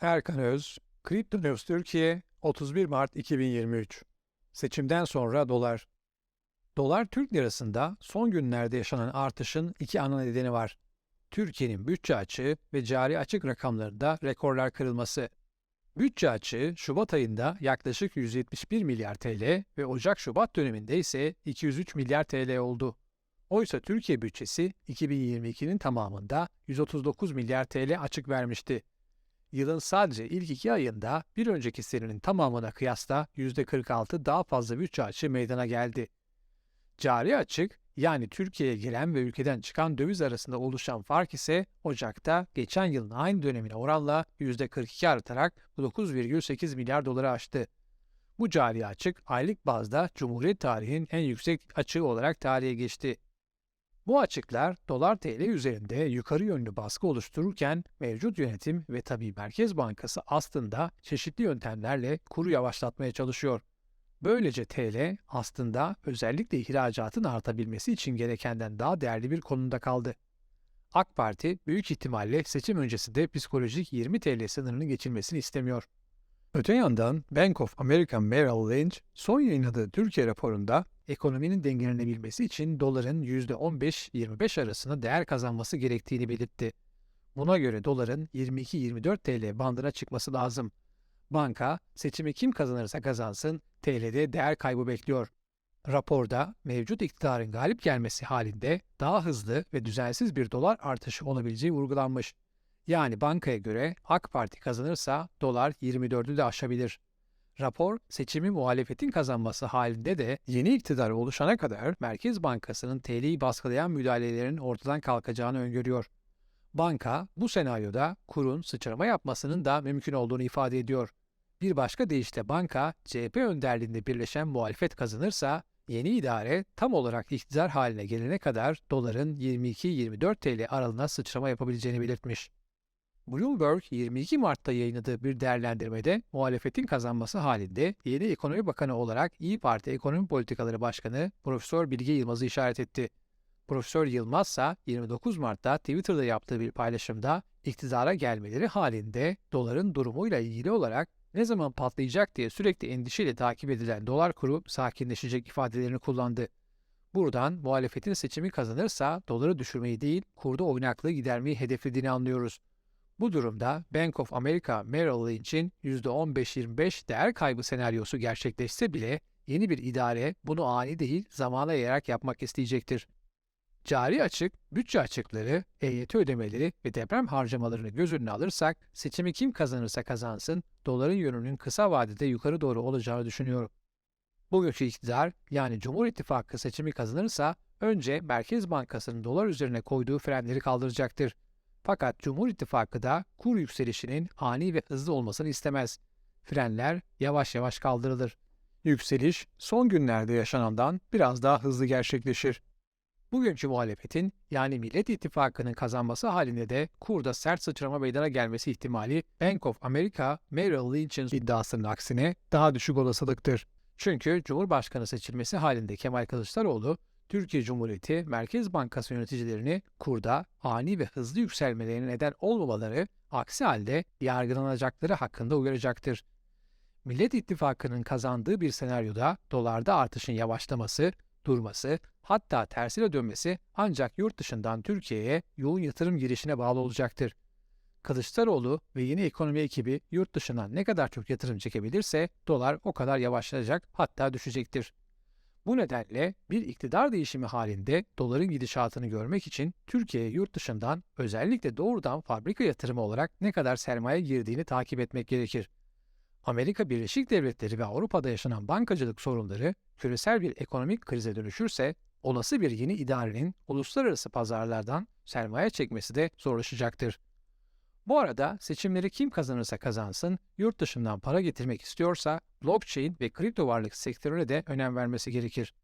Erkan Öz, Kripto News Türkiye, 31 Mart 2023. Seçimden sonra dolar. Dolar Türk lirasında son günlerde yaşanan artışın iki ana nedeni var. Türkiye'nin bütçe açığı ve cari açık rakamlarında rekorlar kırılması. Bütçe açığı Şubat ayında yaklaşık 171 milyar TL ve Ocak-Şubat döneminde ise 203 milyar TL oldu. Oysa Türkiye bütçesi 2022'nin tamamında 139 milyar TL açık vermişti yılın sadece ilk iki ayında bir önceki senenin tamamına kıyasla %46 daha fazla bütçe açığı meydana geldi. Cari açık, yani Türkiye'ye giren ve ülkeden çıkan döviz arasında oluşan fark ise Ocak'ta geçen yılın aynı dönemine oranla %42 artarak 9,8 milyar doları aştı. Bu cari açık aylık bazda Cumhuriyet tarihinin en yüksek açığı olarak tarihe geçti. Bu açıklar dolar TL üzerinde yukarı yönlü baskı oluştururken mevcut yönetim ve tabii Merkez Bankası aslında çeşitli yöntemlerle kuru yavaşlatmaya çalışıyor. Böylece TL aslında özellikle ihracatın artabilmesi için gerekenden daha değerli bir konumda kaldı. AK Parti büyük ihtimalle seçim öncesinde psikolojik 20 TL sınırını geçilmesini istemiyor. Öte yandan Bank of America Merrill Lynch son yayınladığı Türkiye raporunda ekonominin dengelenebilmesi için doların %15-25 arasında değer kazanması gerektiğini belirtti. Buna göre doların 22-24 TL bandına çıkması lazım. Banka, seçimi kim kazanırsa kazansın TL'de değer kaybı bekliyor. Raporda mevcut iktidarın galip gelmesi halinde daha hızlı ve düzensiz bir dolar artışı olabileceği vurgulanmış. Yani bankaya göre AK Parti kazanırsa dolar 24'ü de aşabilir. Rapor, seçimi muhalefetin kazanması halinde de yeni iktidar oluşana kadar Merkez Bankası'nın TL'yi baskılayan müdahalelerin ortadan kalkacağını öngörüyor. Banka, bu senaryoda kurun sıçrama yapmasının da mümkün olduğunu ifade ediyor. Bir başka deyişle banka, CHP önderliğinde birleşen muhalefet kazanırsa, yeni idare tam olarak iktidar haline gelene kadar doların 22-24 TL aralığına sıçrama yapabileceğini belirtmiş. Bloomberg 22 Mart'ta yayınladığı bir değerlendirmede muhalefetin kazanması halinde yeni ekonomi bakanı olarak İyi Parti Ekonomi Politikaları Başkanı Profesör Bilge Yılmaz'ı işaret etti. Profesör Yılmaz ise 29 Mart'ta Twitter'da yaptığı bir paylaşımda iktidara gelmeleri halinde doların durumuyla ilgili olarak ne zaman patlayacak diye sürekli endişeyle takip edilen dolar kuru sakinleşecek ifadelerini kullandı. Buradan muhalefetin seçimi kazanırsa doları düşürmeyi değil kurda oynaklığı gidermeyi hedeflediğini anlıyoruz. Bu durumda Bank of America Merrill Lynch'in %15-25 değer kaybı senaryosu gerçekleşse bile yeni bir idare bunu ani değil zamana yayarak yapmak isteyecektir. Cari açık, bütçe açıkları, EYT ödemeleri ve deprem harcamalarını göz önüne alırsak seçimi kim kazanırsa kazansın doların yönünün kısa vadede yukarı doğru olacağını düşünüyorum. Bugünkü iktidar yani Cumhur İttifakı seçimi kazanırsa önce Merkez Bankası'nın dolar üzerine koyduğu frenleri kaldıracaktır. Fakat Cumhur İttifakı da kur yükselişinin ani ve hızlı olmasını istemez. Frenler yavaş yavaş kaldırılır. Yükseliş son günlerde yaşanandan biraz daha hızlı gerçekleşir. Bugünkü muhalefetin yani Millet İttifakı'nın kazanması halinde de kurda sert sıçrama meydana gelmesi ihtimali Bank of America Merrill Lynch'in iddiasının aksine daha düşük olasılıktır. Çünkü Cumhurbaşkanı seçilmesi halinde Kemal Kılıçdaroğlu Türkiye Cumhuriyeti Merkez Bankası yöneticilerini kurda ani ve hızlı yükselmelerine neden olmamaları, aksi halde yargılanacakları hakkında uyaracaktır. Millet İttifakı'nın kazandığı bir senaryoda dolarda artışın yavaşlaması, durması, hatta tersine dönmesi ancak yurt dışından Türkiye'ye yoğun yatırım girişine bağlı olacaktır. Kılıçdaroğlu ve yeni ekonomi ekibi yurt dışından ne kadar çok yatırım çekebilirse dolar o kadar yavaşlayacak hatta düşecektir. Bu nedenle bir iktidar değişimi halinde doların gidişatını görmek için Türkiye'ye yurt dışından özellikle doğrudan fabrika yatırımı olarak ne kadar sermaye girdiğini takip etmek gerekir. Amerika Birleşik Devletleri ve Avrupa'da yaşanan bankacılık sorunları küresel bir ekonomik krize dönüşürse olası bir yeni idarenin uluslararası pazarlardan sermaye çekmesi de zorlaşacaktır. Bu arada seçimleri kim kazanırsa kazansın, yurt dışından para getirmek istiyorsa blockchain ve kripto varlık sektörüne de önem vermesi gerekir.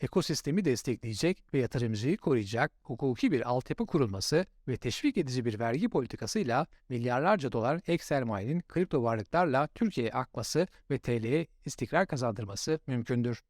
Ekosistemi destekleyecek ve yatırımcıyı koruyacak hukuki bir altyapı kurulması ve teşvik edici bir vergi politikasıyla milyarlarca dolar ek sermayenin kripto varlıklarla Türkiye'ye akması ve TL'ye istikrar kazandırması mümkündür.